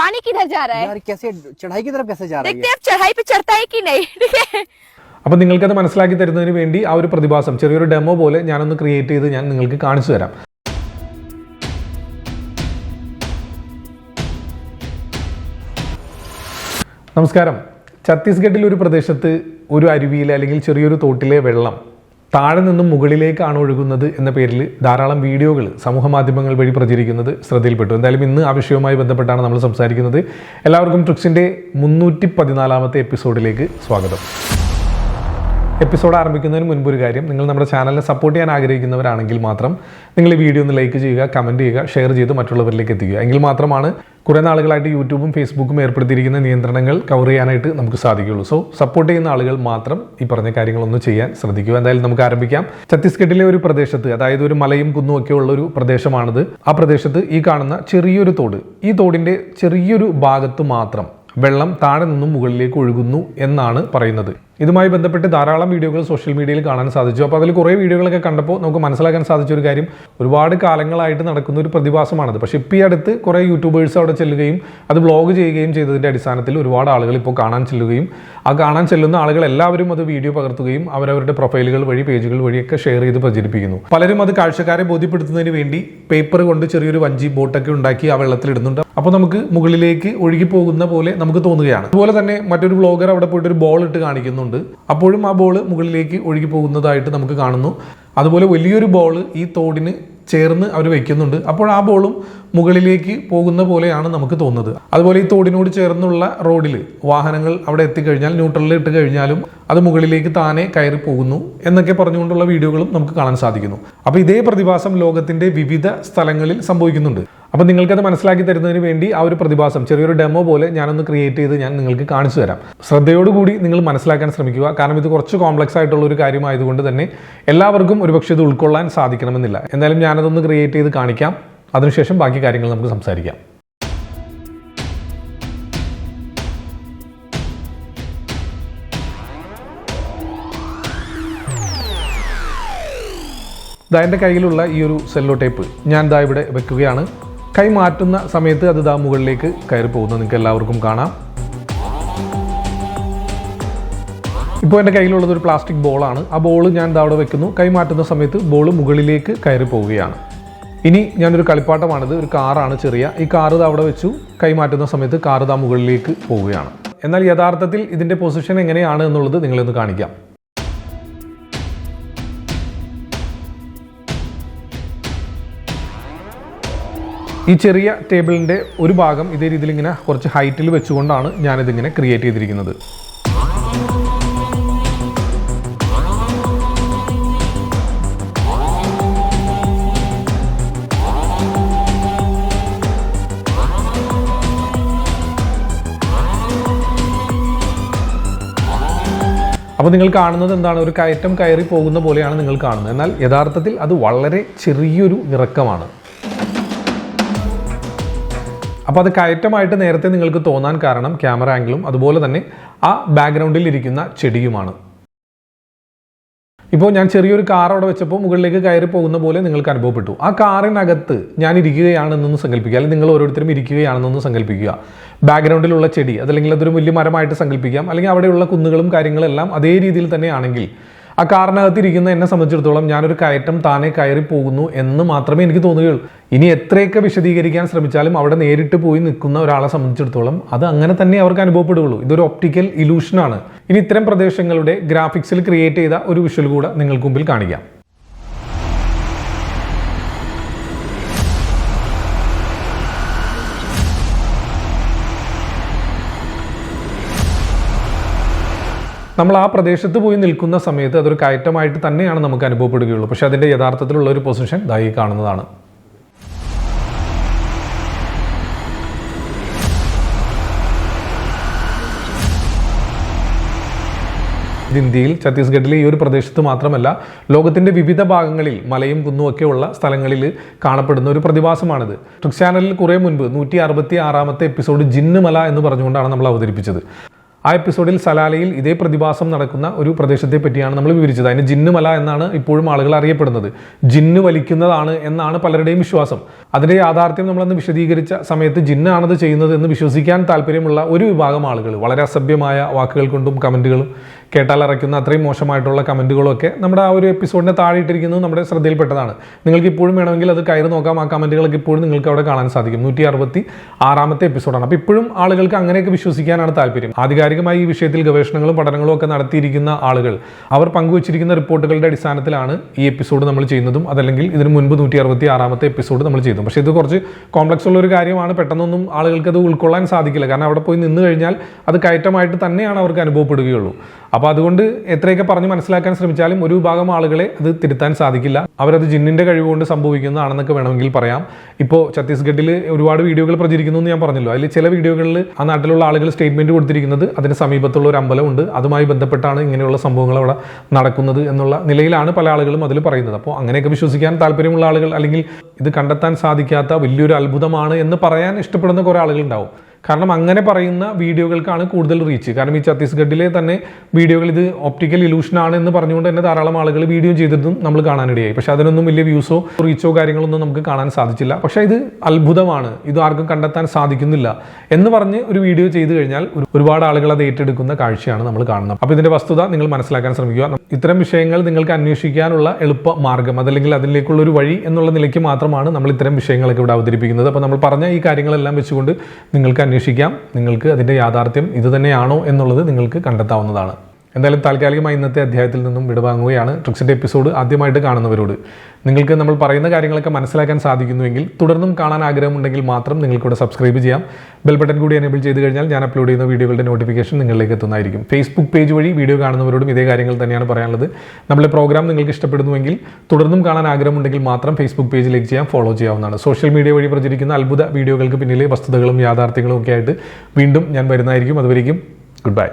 पानी किधर जा रहा है यार कैसे चढ़ाई की तरफ कैसे जा रही देखते है हैं अब चढ़ाई पे चढ़ता है कि नहीं ठीक है അപ്പം നിങ്ങൾക്കത് മനസ്സിലാക്കി തരുന്നതിന് വേണ്ടി ആ ഒരു പ്രതിഭാസം ചെറിയൊരു ഡെമോ പോലെ ഞാനൊന്ന് ക്രിയേറ്റ് ചെയ്ത് ഞാൻ നിങ്ങൾക്ക് കാണിച്ചു തരാം നമസ്കാരം ഛത്തീസ്ഗഡിൽ ഒരു പ്രദേശത്ത് ഒരു അരുവിയിലെ അല്ലെങ്കിൽ ചെറിയൊരു തോട്ടിലെ വെള്ളം താഴെ നിന്നും മുകളിലേക്കാണ് ഒഴുകുന്നത് എന്ന പേരിൽ ധാരാളം വീഡിയോകൾ സമൂഹ മാധ്യമങ്ങൾ വഴി പ്രചരിക്കുന്നത് ശ്രദ്ധയിൽപ്പെട്ടു. എന്തായാലും ഇന്ന് ആ വിഷയവുമായി ബന്ധപ്പെട്ടാണ് നമ്മൾ സംസാരിക്കുന്നത്. എല്ലാവർക്കും ട്രിക്സിന്റെ മുന്നൂറ്റി പതിനാലാമത്തെ എപ്പിസോഡിലേക്ക് സ്വാഗതം. എപ്പിസോഡ് ആരംഭിക്കുന്നതിന് മുൻപ് ഒരു കാര്യം. നിങ്ങൾ നമ്മുടെ ചാനലിനെ സപ്പോർട്ട് ചെയ്യാൻ ആഗ്രഹിക്കുന്നവരാണെങ്കിൽ മാത്രം നിങ്ങൾ ഈ വീഡിയോ ഒന്ന് ലൈക്ക് ചെയ്യുക കമന്റ് ചെയ്യുക ഷെയർ ചെയ്ത് മറ്റുള്ളവരിലേക്ക് എത്തിക്കുക. എങ്കിൽ മാത്രമാണ് കുറേ നാളുകളായിട്ട് യൂട്യൂബും ഫേസ്ബുക്കും ഏർപ്പെടുത്തിയിരിക്കുന്ന നിയന്ത്രണങ്ങൾ കവർ ചെയ്യാനായിട്ട് നമുക്ക് സാധിക്കുകയുള്ളൂ. സോ സപ്പോർട്ട് ചെയ്യുന്ന ആളുകൾ മാത്രം ഈ പറഞ്ഞ കാര്യങ്ങളൊന്നും ചെയ്യാൻ ശ്രദ്ധിക്കുക. എന്തായാലും നമുക്ക് ആരംഭിക്കാം. ഛത്തീസ്ഗഡിലെ ഒരു പ്രദേശത്ത് അതായത് ഒരു മലയും കുന്നും ഒക്കെ ഉള്ള ഒരു പ്രദേശമാണിത്. ആ പ്രദേശത്ത് ഈ കാണുന്ന ചെറിയൊരു തോട് ഈ തോടിന്റെ ചെറിയൊരു ഭാഗത്ത് മാത്രം വെള്ളം താഴെ നിന്നും മുകളിലേക്ക് ഒഴുകുന്നു എന്നാണ് പറയുന്നത്. ഇതുമായി ബന്ധപ്പെട്ട് ധാരാളം വീഡിയോകൾ സോഷ്യൽ മീഡിയയിൽ കാണാൻ സാധിച്ചു. അപ്പോൾ അതിൽ കുറേ വീഡിയോകളൊക്കെ കണ്ടപ്പോൾ നമുക്ക് മനസ്സിലാക്കാൻ സാധിച്ച ഒരു കാര്യം ഒരുപാട് കാലങ്ങളായിട്ട് നടക്കുന്ന ഒരു പ്രതിഭാസമാണത്. പക്ഷേ ഇപ്പോൾ ഈ അടുത്ത് കുറേ യൂട്യൂബേഴ്സ് അവിടെ ചെല്ലുകയും അത് ബ്ലോഗ് ചെയ്യുകയും ചെയ്തതിന്റെ അടിസ്ഥാനത്തിൽ ഒരുപാട് ആളുകൾ ഇപ്പോൾ കാണാൻ ചെല്ലുകയും ആ കാണാൻ ചെല്ലുന്ന ആളുകൾ എല്ലാവരും അത് വീഡിയോ പകർത്തുകയും അവരവരുടെ പ്രൊഫൈലുകൾ വഴി പേജുകൾ വഴിയൊക്കെ ഷെയർ ചെയ്ത് പ്രചരിപ്പിക്കുന്നു. പലരും അത് കാഴ്ചക്കാരെ ബോധ്യപ്പെടുത്തുന്നതിന് വേണ്ടി പേപ്പർ കൊണ്ട് ചെറിയൊരു വഞ്ചി ബോട്ടൊക്കെ ഉണ്ടാക്കി ആ വെള്ളത്തിലിടുന്നുണ്ട് അപ്പോൾ നമുക്ക് മുകളിലേക്ക് ഒഴുകി പോകുന്ന പോലെ നമുക്ക് തോന്നുകയാണ്. അതുപോലെ തന്നെ മറ്റൊരു ബ്ലോഗർ അവിടെ പോയിട്ട് ഒരു ബോൾ ഇട്ട് കാണിക്കുന്നുണ്ട്. അപ്പോഴും ആ ബോൾ മുകളിലേക്ക് ഒഴുകി പോകുന്നതായിട്ട് നമുക്ക് കാണുന്നു. അതുപോലെ വലിയൊരു ബോൾ ഈ തോടിന് ചേർന്ന് അവർ വയ്ക്കുന്നുണ്ട് അപ്പോൾ ആ ബോളും മുകളിലേക്ക് പോകുന്ന പോലെയാണ് നമുക്ക് തോന്നുന്നത്. അതുപോലെ ഈ തോടിനോട് ചേർന്നുള്ള റോഡിൽ വാഹനങ്ങൾ അവിടെ എത്തിക്കഴിഞ്ഞാൽ ന്യൂട്രലിൽ ഇട്ട് കഴിഞ്ഞാലും അത് മുകളിലേക്ക് താനെ കയറി പോകുന്നു എന്നൊക്കെ പറഞ്ഞുകൊണ്ടുള്ള വീഡിയോകളും നമുക്ക് കാണാൻ സാധിക്കുന്നു. അപ്പോൾ ഇതേ പ്രതിഭാസം ലോകത്തിന്റെ വിവിധ സ്ഥലങ്ങളിൽ സംഭവിക്കുന്നുണ്ട്. അപ്പോൾ നിങ്ങൾക്കത് മനസ്സിലാക്കി തരുന്നതിന് വേണ്ടി ആ ഒരു പ്രതിഭാസം ചെറിയൊരു ഡെമോ പോലെ ഞാനൊന്ന് ക്രിയേറ്റ് ചെയ്ത് ഞാൻ നിങ്ങൾക്ക് കാണിച്ചു തരാം. ശ്രദ്ധയോടുകൂടി നിങ്ങൾ മനസ്സിലാക്കാൻ ശ്രമിക്കുക. കാരണം ഇത് കുറച്ച് കോംപ്ലക്സ് ആയിട്ടുള്ള ഒരു കാര്യമായതുകൊണ്ട് തന്നെ എല്ലാവർക്കും ഒരുപക്ഷെ ഇത് ഉൾക്കൊള്ളാൻ സാധിക്കണമെന്നില്ല. എന്തായാലും ഞാനതൊന്ന് ക്രിയേറ്റ് ചെയ്ത് കാണിക്കാം. അതിനുശേഷം ബാക്കി കാര്യങ്ങൾ നമുക്ക് സംസാരിക്കാം. ദാ എന്റെ കയ്യിലുള്ള ഈ ഒരു സെല്ലോ ടേപ്പ് ഞാൻ ദാ ഇവിടെ വെക്കുകയാണ്. കൈ മാറ്റുന്ന സമയത്ത് അത് ദാ മുകളിലേക്ക് കയറി പോകുന്നത് നിങ്ങൾക്ക് എല്ലാവർക്കും കാണാം. ഇപ്പോൾ എന്റെ കയ്യിലുള്ളത് ഒരു പ്ലാസ്റ്റിക് ബോളാണ് ആ ബോൾ ഞാൻ അവിടെ വെക്കുന്നു. കൈ മാറ്റുന്ന സമയത്ത് ബോൾ മുകളിലേക്ക് കയറി പോവുകയാണ്. ഇനി ഞാനൊരു കളിപ്പാട്ടമാണിത്. ഒരു കാറാണ് ചെറിയ. ഈ കാറ് അവിടെ വെച്ചു. കൈമാറ്റുന്ന സമയത്ത് കാറ് താ മുകളിലേക്ക് പോവുകയാണ്. എന്നാൽ യഥാർത്ഥത്തിൽ ഇതിന്റെ പൊസിഷൻ എങ്ങനെയാണ് എന്നുള്ളത് നിങ്ങളൊന്ന് കാണിക്കാം. ഈ ചെറിയ ടേബിളിന്റെ ഒരു ഭാഗം ഇതേ രീതിയിൽ ഇങ്ങനെ കുറച്ച് ഹൈറ്റിൽ വെച്ചുകൊണ്ടാണ് ഞാനിതിങ്ങനെ ക്രിയേറ്റ് ചെയ്തിരിക്കുന്നത്. അപ്പോൾ നിങ്ങൾ കാണുന്നത് എന്താണ്? ഒരു കയറ്റം കയറി പോകുന്ന പോലെയാണ് നിങ്ങൾ കാണുന്നത്. എന്നാൽ യഥാർത്ഥത്തിൽ അത് വളരെ ചെറിയൊരു ഇറക്കമാണ് അപ്പോൾ അത് കയറ്റമായിട്ട് നേരത്തെ നിങ്ങൾക്ക് തോന്നാൻ കാരണം ക്യാമറ ആംഗിളും അതുപോലെ തന്നെ ആ ബാക്ക്ഗ്രൗണ്ടിൽ ഇരിക്കുന്ന ചെടിയുമാണ്. ഇപ്പോൾ ഞാൻ ചെറിയൊരു കാർ അവിടെ വെച്ചപ്പോൾ മുകളിലേക്ക് കയറി പോകുന്ന പോലെ നിങ്ങൾക്ക് അനുഭവപ്പെട്ടു. ആ കാറിനകത്ത് ഞാൻ ഇരിക്കുകയാണെന്നൊന്ന് സങ്കല്പിക്കുക. അല്ലെങ്കിൽ നിങ്ങൾ ഓരോരുത്തരും ഇരിക്കുകയാണെന്നൊന്ന് സങ്കല്പിക്കുക. ബാക്ക്ഗ്രൗണ്ടിലുള്ള ചെടി അതല്ലെങ്കിൽ അതൊരു വലിയ മരമായിട്ട് സങ്കല്പിക്കാം. അല്ലെങ്കിൽ അവിടെയുള്ള കുന്നുകളും കാര്യങ്ങളെല്ലാം അതേ രീതിയിൽ തന്നെയാണെങ്കിൽ ആ കാറിനകത്ത് ഇരിക്കുന്ന എന്നെ സംബന്ധിച്ചിടത്തോളം ഞാനൊരു കയറ്റം താനെ കയറി പോകുന്നു എന്ന് മാത്രമേ എനിക്ക് തോന്നുകയുള്ളൂ. ഇനി എത്രയൊക്കെ വിശദീകരിക്കാൻ ശ്രമിച്ചാലും അവിടെ നേരിട്ട് പോയി നിൽക്കുന്ന ഒരാളെ സംബന്ധിച്ചിടത്തോളം അത് അങ്ങനെ തന്നെ അവർക്ക് അനുഭവപ്പെടുകയുള്ളൂ. ഇതൊരു ഒപ്റ്റിക്കൽ ഇലൂഷനാണ് ഇനി ഇത്തരം പ്രദേശങ്ങളുടെ ഗ്രാഫിക്സിൽ ക്രിയേറ്റ് ചെയ്ത ഒരു വിഷ്വൽ കൂടെ നിങ്ങൾക്ക് മുമ്പിൽ കാണിക്കാം. നമ്മൾ ആ പ്രദേശത്ത് പോയി നിൽക്കുന്ന സമയത്ത് അതൊരു കയറ്റമായിട്ട് തന്നെയാണ് നമുക്ക് അനുഭവപ്പെടുകയുള്ളൂ. പക്ഷെ അതിന്റെ യഥാർത്ഥത്തിലുള്ള ഒരു പൊസിഷൻ ദായി കാണുന്നതാണ്. ഇന്ത്യയിൽ ഛത്തീസ്ഗഡിലെ ഈ ഒരു പ്രദേശത്ത് മാത്രമല്ല ലോകത്തിന്റെ വിവിധ ഭാഗങ്ങളിൽ മലയും ഒക്കെയുള്ള സ്ഥലങ്ങളിൽ കാണപ്പെടുന്ന ഒരു പ്രതിഭാസമാണിത്. ട്രിക്സ് ചാനലിൽ കുറേ മുൻപ് നൂറ്റി അറുപത്തി ആറാമത്തെ എപ്പിസോഡ് ജിന്നുമല എന്ന് പറഞ്ഞുകൊണ്ടാണ് നമ്മൾ അവതരിപ്പിച്ചത്. ആ എപ്പിസോഡിൽ സലാലയിൽ ഇതേ പ്രതിഭാസം നടക്കുന്ന ഒരു പ്രദേശത്തെ പറ്റിയാണ് നമ്മൾ വിവരിച്ചത്. അതിന് ജിന്നുമല എന്നാണ് ഇപ്പോഴും ആളുകൾ അറിയപ്പെടുന്നത്. ജിന്ന് വലിക്കുന്നതാണ് എന്നാണ് പലരുടെയും വിശ്വാസം. അതിന്റെ യാഥാർത്ഥ്യം നമ്മളന്ന് വിശദീകരിച്ച സമയത്ത് ജിന്നാണത് ചെയ്യുന്നത് എന്ന് വിശ്വസിക്കാൻ താല്പര്യമുള്ള ഒരു വിഭാഗം ആളുകൾ വളരെ അസഭ്യമായ വാക്കുകൾ കൊണ്ടും കമന്റുകളും കേട്ടാൽ അറയ്ക്കുന്ന അത്രയും മോശമായിട്ടുള്ള കമന്റുകളൊക്കെ നമ്മുടെ ആ ഒരു എപ്പിസോഡിനെ താഴെയിട്ടിരിക്കുന്നത് നമ്മുടെ ശ്രദ്ധയിൽപ്പെട്ടതാണ്. നിങ്ങൾക്ക് ഇപ്പോഴും വേണമെങ്കിൽ അത് കയറി നോക്കാം. ആ കമന്റുകളൊക്കെ ഇപ്പോഴും നിങ്ങൾക്ക് അവിടെ കാണാൻ സാധിക്കും. നൂറ്റി അറുപത്തി ആറാമത്തെ എപ്പിസോഡാണ്. അപ്പോൾ ഇപ്പോഴും ആളുകൾക്ക് അങ്ങനെയൊക്കെ വിശ്വസിക്കാനാണ് താല്പര്യം. ആധികാരികമായി ഈ വിഷയത്തിൽ ഗവേഷണങ്ങളും പഠനങ്ങളും ഒക്കെ നടത്തിയിരിക്കുന്ന ആളുകൾ അവർ പങ്കുവച്ചിരിക്കുന്ന റിപ്പോർട്ടുകളുടെ അടിസ്ഥാനത്തിലാണ് ഈ എപ്പിസോഡ് നമ്മൾ ചെയ്യുന്നതും അതല്ലെങ്കിൽ ഇതിന് മുൻപ് നൂറ്റി അറുപത്തി ആറാമത്തെ എപ്പിസോഡ് നമ്മൾ ചെയ്തു പക്ഷേ ഇത് കുറച്ച് കോംപ്ലക്സ് ഉള്ള ഒരു കാര്യമാണ്. പെട്ടെന്നൊന്നും ആളുകൾക്ക് അത് ഉൾക്കൊള്ളാൻ സാധിക്കില്ല. കാരണം അവിടെ പോയി നിന്ന് കഴിഞ്ഞാൽ അത് കയറ്റമായിട്ട് തന്നെയാണ് അവർക്ക് അനുഭവപ്പെടുകയുള്ളൂ. അപ്പോൾ അതുകൊണ്ട് എത്രയൊക്കെ പറഞ്ഞ് മനസ്സിലാക്കാൻ ശ്രമിച്ചാലും ഒരു വിഭാഗം ആളുകളെ അത് തിരുത്താൻ സാധിക്കില്ല. അവരത് ജിന്നിന്റെ കഴിവുകൊണ്ട് സംഭവിക്കുന്നതാണെന്നൊക്കെ വേണമെങ്കിൽ പറയാം. ഇപ്പോൾ ഛത്തീസ്ഗഡിൽ ഒരുപാട് വീഡിയോകൾ പ്രചരിക്കുന്നു എന്ന് ഞാൻ പറഞ്ഞല്ലോ. അതിൽ ചില വീഡിയോകളിൽ ആ നാട്ടിലുള്ള ആളുകൾ സ്റ്റേറ്റ്മെന്റ് കൊടുത്തിരിക്കുന്നത് അതിന് സമീപത്തുള്ള ഒരു അമ്പലമുണ്ട് അതുമായി ബന്ധപ്പെട്ടാണ് ഇങ്ങനെയുള്ള സംഭവങ്ങൾ അവിടെ നടക്കുന്നത് എന്നുള്ള നിലയിലാണ് പല ആളുകളും അതിൽ പറയുന്നത്. അപ്പോൾ അങ്ങനെയൊക്കെ വിശ്വസിക്കാൻ താല്പര്യമുള്ള ആളുകൾ അല്ലെങ്കിൽ ഇത് കണ്ടെത്താൻ സാധിക്കാത്ത വലിയൊരു അത്ഭുതമാണ് എന്ന് പറയാൻ ഇഷ്ടപ്പെടുന്ന കുറേ ആളുകൾ ഉണ്ടാവും. കാരണം അങ്ങനെ പറയുന്ന വീഡിയോകൾക്കാണ് കൂടുതൽ റീച്ച് കാരണം ഈ ഛത്തീസ്ഗഡിലെ തന്നെ വീഡിയോകൾ ഇത് ഒപ്റ്റിക്കൽ ആണ് എന്ന് പറഞ്ഞുകൊണ്ട് തന്നെ ധാരാളം ആളുകൾ വീഡിയോ ചെയ്തതും നമ്മൾ കാണാനിടയായി. പക്ഷെ അതിനൊന്നും വലിയ വ്യൂസോ റീച്ചോ കാര്യങ്ങളൊന്നും നമുക്ക് കാണാൻ സാധിച്ചില്ല. പക്ഷേ ഇത് അത്ഭുതമാണ്. ഇത് ആർക്കും കണ്ടെത്താൻ സാധിക്കുന്നില്ല എന്ന് പറഞ്ഞ് ഒരു വീഡിയോ ചെയ്തു കഴിഞ്ഞാൽ ഒരുപാട് ആളുകൾ അത് ഏറ്റെടുക്കുന്ന കാഴ്ചയാണ് നമ്മൾ കാണുന്നത്. അപ്പോൾ ഇതിന്റെ വസ്തുത നിങ്ങൾ മനസ്സിലാക്കാൻ ശ്രമിക്കുക. ഇത്തരം വിഷയങ്ങൾ നിങ്ങൾക്ക് അന്വേഷിക്കാനുള്ള എളുപ്പ മാർഗം അതല്ലെങ്കിൽ അതിലേക്കുള്ള ഒരു വഴി എന്നുള്ള നിലയ്ക്ക് മാത്രമാണ് നമ്മൾ ഇത്തരം വിഷയങ്ങളൊക്കെ ഇവിടെ അവതരിപ്പിക്കുന്നത്. അപ്പോൾ നമ്മൾ പറഞ്ഞ ഈ കാര്യങ്ങളെല്ലാം വെച്ചുകൊണ്ട് നിങ്ങൾക്ക് അന്വേഷിക്കാം. നിങ്ങൾക്ക് അതിന്റെ യാഥാർത്ഥ്യം ഇതുതന്നെയാണോ എന്നുള്ളത് നിങ്ങൾക്ക് കണ്ടെത്താവുന്നതാണ്. എന്തായാലും താൽക്കാലികമായി ഇന്നത്തെ അധ്യായത്തിൽ നിന്നും വിടവാങ്ങുകയാണ് ട്രിക്സിന്റെ എപ്പിസോഡ് ആദ്യമായിട്ട് കാണുന്നവരോട്. നിങ്ങൾക്ക് നമ്മൾ പറയുന്ന കാര്യങ്ങളൊക്കെ മനസ്സിലാക്കാൻ സാധിക്കുന്നുവെങ്കിൽ തുടർന്നും കാണാൻ ആഗ്രഹമുണ്ടെങ്കിൽ മാത്രം നിങ്ങൾക്കിവിടെ സബ്സ്ക്രൈബ് ചെയ്യാം. ബെൽ ബട്ടൺ കൂടി എനേബിൾ ചെയ്ത് കഴിഞ്ഞാൽ ഞാൻ അപ്ലോഡ് ചെയ്യുന്ന വീഡിയോകളുടെ നോട്ടിഫിക്കേഷൻ നിങ്ങളിലേക്ക് എത്തുന്നതായിരിക്കും. ഫേസ്ബുക്ക് പേജ് വഴി വീഡിയോ കാണുന്നവരോടും ഇതേ കാര്യങ്ങൾ തന്നെയാണ് പറയാനുള്ളത്. നമ്മുടെ പ്രോഗ്രാം നിങ്ങൾക്ക് ഇഷ്ടപ്പെടുന്നുവെങ്കിൽ തുടർന്നും കാണാൻ ആഗ്രഹമുണ്ടെങ്കിൽ മാത്രം ഫേസ്ബുക്ക് പേജിലേക്ക് ചെയ്യാം ഫോളോ ചെയ്യാവുന്നതാണ്. സോഷ്യൽ മീഡിയ വഴി പ്രചരിക്കുന്ന അത്ഭുത വീഡിയോകൾക്ക് പിന്നിലെ വസ്തുതകളും യാഥാർത്ഥ്യങ്ങളും ഒക്കെ ആയിട്ട് വീണ്ടും ഞാൻ വരുന്നതായിരിക്കും. അതുവരേക്കും ഗുഡ് ബൈ